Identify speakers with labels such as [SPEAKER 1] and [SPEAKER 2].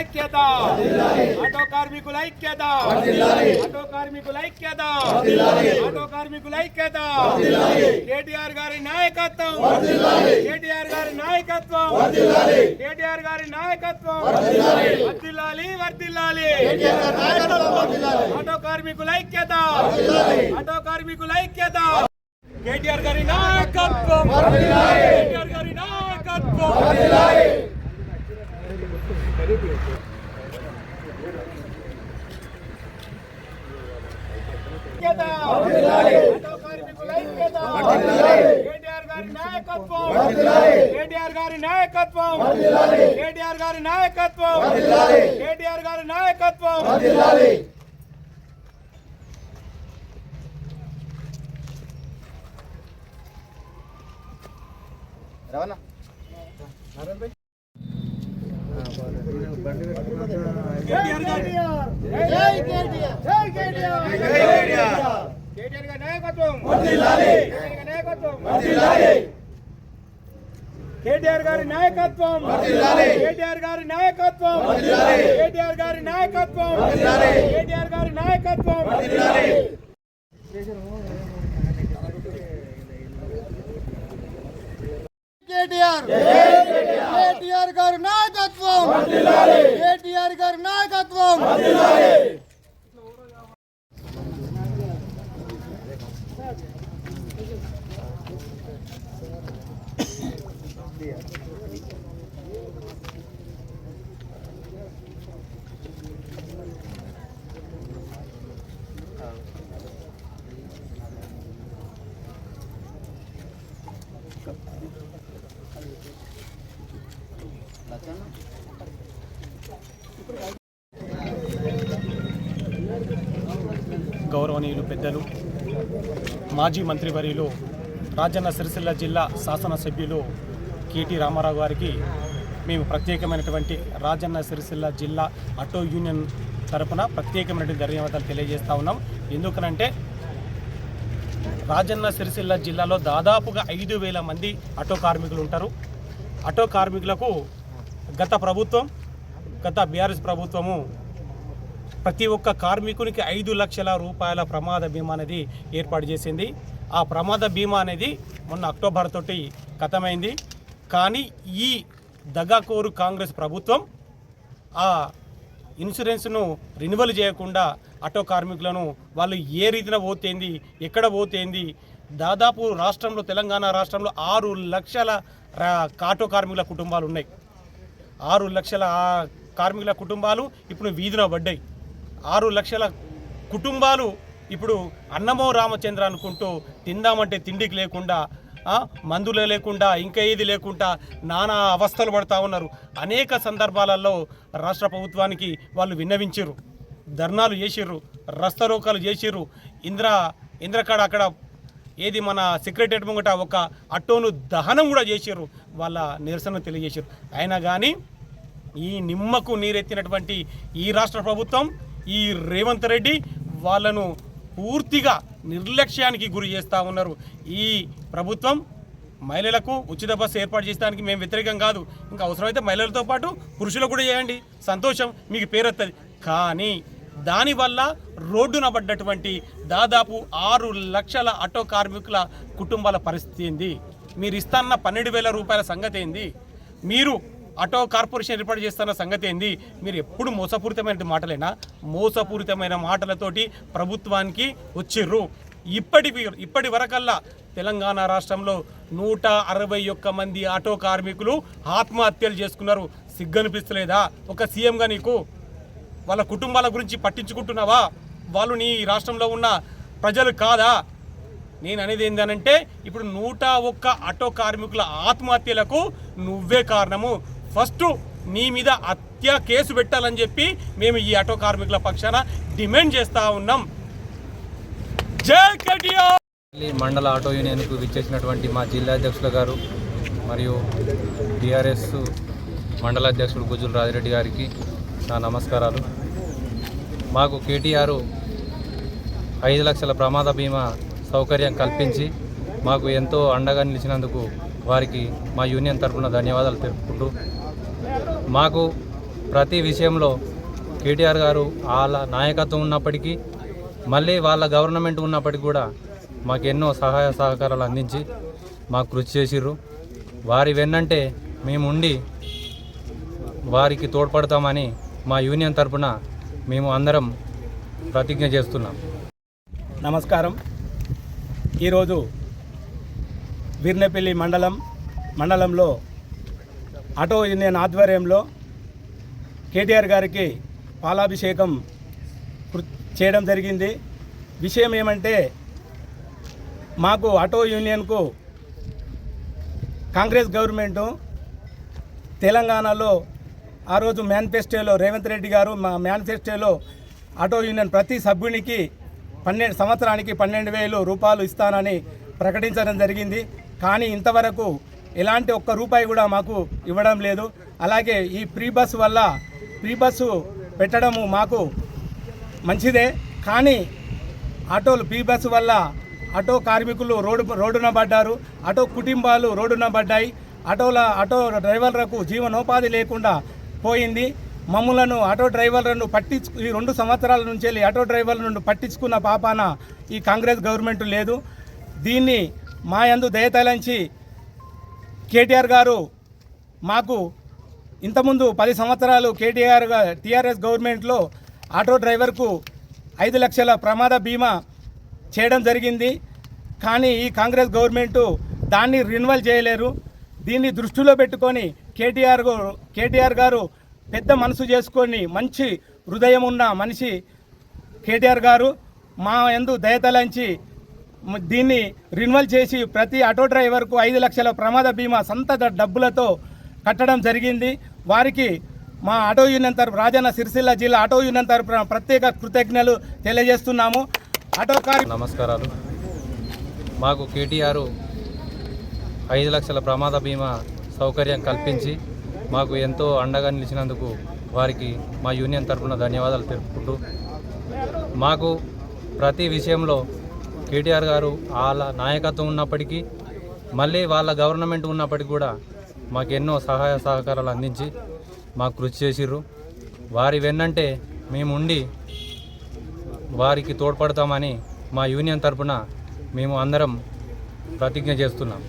[SPEAKER 1] ఐక్యత ఆటో కార్మికుల ఐక్యత ఆటో కార్మికుల ఐక్యత ఆటో కార్మికుల ఐక్యత కేటీఆర్ గారి నాయకత్వం కేటీఆర్ గారి నాయకత్వం కేటీఆర్ గారి నాయకత్వం వర్దిల్లాలి వర్దిల్లాలి ఆటో కార్మికుల ఐక్యత ఆటో కార్మికుల ఐక్యత కేటీఆర్ గారి నాయకత్వం కేటీఆర్ గారి నాయకత్వం ఐక్యత. ఆటో కార్మికుల ఐక్యత. కేటీఆర్ గారి నాయకత్వం కేటీఆర్ గారి నాయకత్వం కేటీఆర్ గారి నాయకత్వం కేటీఆర్ గారి నాయకత్వం కేటీఆర్ గారి.
[SPEAKER 2] జై కేటీఆర్. జై కేటీఆర్.
[SPEAKER 1] కేటీఆర్. గారి నాయకత్వం. కేటీఆర్ గారి నాయకత్వం. కేటీఆర్ గారి నాయకత్వం. కేటీఆర్ గారి నాయకత్వం. కేటీఆర్ గారి నాయకత్వం. కేటీఆర్ గారి నాయకత్వం
[SPEAKER 2] కేటీఆర్ కేటీఆర్ గారి నాయకత్వం కేటీఆర్ గారి నాయకత్వం
[SPEAKER 3] గౌరవనీయులు పెద్దలు మాజీ మంత్రివర్యులు రాజన్న సిరిసిల్ల జిల్లా శాసనసభ్యులు కేటీ రామారావు గారికి మేము ప్రత్యేకమైనటువంటి రాజన్న సిరిసిల్ల జిల్లా ఆటో యూనియన్ తరపున ప్రత్యేకమైనటువంటి ధన్యవాదాలు తెలియజేస్తా ఉన్నాం. ఎందుకనంటే రాజన్న సిరిసిల్ల జిల్లాలో దాదాపుగా ఐదు వేల మంది ఆటో కార్మికులు ఉంటారు. ఆటో కార్మికులకు గత ప్రభుత్వం గత బీఆర్ఎస్ ప్రభుత్వము ప్రతి ఒక్క కార్మికునికి ఐదు లక్షల రూపాయల ప్రమాద బీమా అనేది ఏర్పాటు చేసింది. ఆ ప్రమాద బీమా అనేది మొన్న అక్టోబర్ తోటి ఖతమైంది కానీ ఈ దగాకోరు కాంగ్రెస్ ప్రభుత్వం ఆ ఇన్సూరెన్స్ను రెన్యువల్ చేయకుండా ఆటో కార్మికులను వాళ్ళు ఏ రీతిన పోతేంది ఎక్కడ పోతేంది దాదాపు రాష్ట్రంలో తెలంగాణ రాష్ట్రంలో ఆరు లక్షల ఆటో కార్మికుల కుటుంబాలు ఉన్నాయి. ఆరు లక్షల కార్మికుల కుటుంబాలు ఇప్పుడు వీధిన పడ్డాయి. ఆరు లక్షల కుటుంబాలు ఇప్పుడు అన్నమో రామచంద్ర అనుకుంటూ తిందామంటే తిండికి లేకుండా మందులు లేకుండా ఇంకా ఏది లేకుండా నానా అవస్థలు పడతా ఉన్నారు. అనేక సందర్భాలలో రాష్ట్ర ప్రభుత్వానికి వాళ్ళు విన్నవించారు ధర్నాలు చేసిర్రు రస్తరోకాలు చేసిర్రు. ఇంద్ర ఇంద్రకాడ అక్కడ ఏది మన సెక్రటరియట్ ముంగట ఒక అట్టోను దహనం కూడా చేసిర్రు. వాళ్ళ నిరసన తెలియజేశారు అయినా కానీ ఈ నిమ్మకు నీరెత్తినటువంటి ఈ రాష్ట్ర ప్రభుత్వం ఈ రేవంత్ రెడ్డి వాళ్ళను పూర్తిగా నిర్లక్ష్యానికి గురి చేస్తూ ఉన్నారు. ఈ ప్రభుత్వం మహిళలకు ఉచిత బస్సు ఏర్పాటు చేయడానికి మేము వ్యతిరేకం కాదు. ఇంకా అవసరమైతే మహిళలతో పాటు పురుషులకు కూడా చేయండి. సంతోషం మీకు పేరొస్తుంది కానీ దానివల్ల రోడ్డున పడ్డటువంటి దాదాపు ఆరు లక్షల ఆటో కార్మికుల కుటుంబాల పరిస్థితి ఏంది? మీరు ఇస్తాన్న పన్నెండు వేల రూపాయల సంగతి ఏంది? మీరు ఆటో కార్పొరేషన్ ఏర్పాటు చేస్తున్న సంగతి ఏంది? మీరు ఎప్పుడు మోసపూరితమైన మాటలేనా? మోసపూరితమైన మాటలతోటి ప్రభుత్వానికి వచ్చిర్రు. ఇప్పటి ఇప్పటి వరకల్లా తెలంగాణ రాష్ట్రంలో నూట అరవై ఒక్క మంది ఆటో కార్మికులు ఆత్మహత్యలు చేసుకున్నారు. సిగ్గనిపిస్తలేదా? ఒక సీఎంగా నీకు? వాళ్ళ కుటుంబాల గురించి పట్టించుకుంటున్నావా? వాళ్ళు నీ రాష్ట్రంలో ఉన్న ప్రజలు కాదా? నేను అనేది ఏంటంటే ఇప్పుడు నూట ఒక్క ఆటో కార్మికుల ఆత్మహత్యలకు నువ్వే కారణము. ఫస్ట్ నీ మీద హత్య కేసు పెట్టాలని చెప్పి మేము ఈ ఆటో కార్మికుల పక్షాన డిమాండ్ చేస్తా ఉన్నాం. జై కేటీఆర్!
[SPEAKER 4] మండల ఆటో యూనియన్కు విచ్చేసినటువంటి మా జిల్లా అధ్యక్షుల గారు మరియు టీఆర్ఎస్ మండల అధ్యక్షుడు గుజుల్ రాజిరెడ్డి గారికి నా నమస్కారాలు. మాకు కేటీఆర్ ఐదు లక్షల ప్రమాద బీమా సౌకర్యం కల్పించి మాకు ఎంతో అండగా నిలిచినందుకు వారికి మా యూనియన్ తరఫున ధన్యవాదాలు తెలుపుకుంటూ మాకు ప్రతి విషయంలో కేటీఆర్ గారు వాళ్ళ నాయకత్వం ఉన్నప్పటికీ మళ్ళీ వాళ్ళ గవర్నమెంట్ ఉన్నప్పటికీ కూడా మాకు ఎన్నో సహాయ సహకారాలు అందించి మాకు కృషి చేసిర్రు. వారి వెన్నంటే మేము ఉండి వారికి తోడ్పడతామని మా యూనియన్ తరపున మేము అందరం ప్రతిజ్ఞ చేస్తున్నాం.
[SPEAKER 1] నమస్కారం. ఈరోజు వీర్నపల్లి మండలం మండలంలో ఆటో యూనియన్ ఆధ్వర్యంలో కేటీఆర్ గారికి పాలాభిషేకం చేయడం జరిగింది. విషయం ఏమంటే మాకు ఆటో యూనియన్కు కాంగ్రెస్ గవర్నమెంటు తెలంగాణలో ఆ రోజు మేనిఫెస్టోలో రేవంత్ రెడ్డి గారు మా మేనిఫెస్టోలో ఆటో యూనియన్ ప్రతి సభ్యునికి పన్నెండు సంవత్సరానికి పన్నెండు వేలు రూపాయలు ఇస్తానని ప్రకటించడం జరిగింది. కానీ ఇంతవరకు ఎలాంటి ఒక్క రూపాయి కూడా మాకు ఇవ్వడం లేదు. అలాగే ఈ ప్రీ బస్సు వల్ల ప్రీ బస్సు పెట్టడము మాకు మంచిదే. కానీ ఆటోలు ప్రీ బస్సు వల్ల ఆటో కార్మికులు రోడ్డు రోడ్డున పడ్డారు. ఆటో కుటుంబాలు రోడ్డున పడ్డాయి. ఆటోల ఆటో డ్రైవర్లకు జీవనోపాధి లేకుండా పోయింది. మమ్ములను ఆటో డ్రైవర్లను పట్టించు ఈ రెండు సంవత్సరాల నుంచి వెళ్ళి ఆటో డ్రైవర్ల నుండి పట్టించుకున్న పాపాన ఈ కాంగ్రెస్ గవర్నమెంట్ లేదు. దీన్ని మా యందు దయతలంచి కేటీఆర్ గారు మాకు ఇంతకుముందు పది సంవత్సరాలు కేటీఆర్ టీఆర్ఎస్ గవర్నమెంట్లో ఆటో డ్రైవర్కు ఐదు లక్షల ప్రమాద బీమా చేయడం జరిగింది. కానీ ఈ కాంగ్రెస్ గవర్నమెంటు దాన్ని రిన్యువల్ చేయలేరు. దీన్ని దృష్టిలో పెట్టుకొని కేటీఆర్ కేటీఆర్ గారు పెద్ద మనసు చేసుకొని మంచి హృదయం ఉన్న మనిషి కేటీఆర్ గారు. మా ఎందు దయతలంచి దీన్ని రిన్యువల్ చేసి ప్రతి ఆటో డ్రైవర్కు ఐదు లక్షల ప్రమాద బీమా సొంత డబ్బులతో కట్టడం జరిగింది. వారికి మా ఆటో యూనియన్ తరపు రాజన్న సిరిసిల్ల జిల్లా ఆటో యూనియన్ తరపున ప్రత్యేక కృతజ్ఞతలు తెలియజేస్తున్నాము. ఆటో కార్
[SPEAKER 4] నమస్కారాలు. మాకు కేటీఆర్ ఐదు లక్షల ప్రమాద బీమా సౌకర్యం కల్పించి మాకు ఎంతో అండగా నిలిచినందుకు వారికి మా యూనియన్ తరపున ధన్యవాదాలు తెలుపుకుంటూ మాకు ప్రతి విషయంలో కేటీఆర్ గారు వాళ్ళ నాయకత్వం ఉన్నప్పటికీ మళ్ళీ వాళ్ళ గవర్నమెంట్ ఉన్నప్పటికీ కూడా మాకు ఎన్నో సహాయ సహకారాలు అందించి మాకు కృషి చేసిర్రు. వారి వెన్నంటే మేము ఉండి వారికి తోడ్పడతామని మా యూనియన్ తరపున మేము అందరం ప్రతిజ్ఞ చేస్తున్నాం.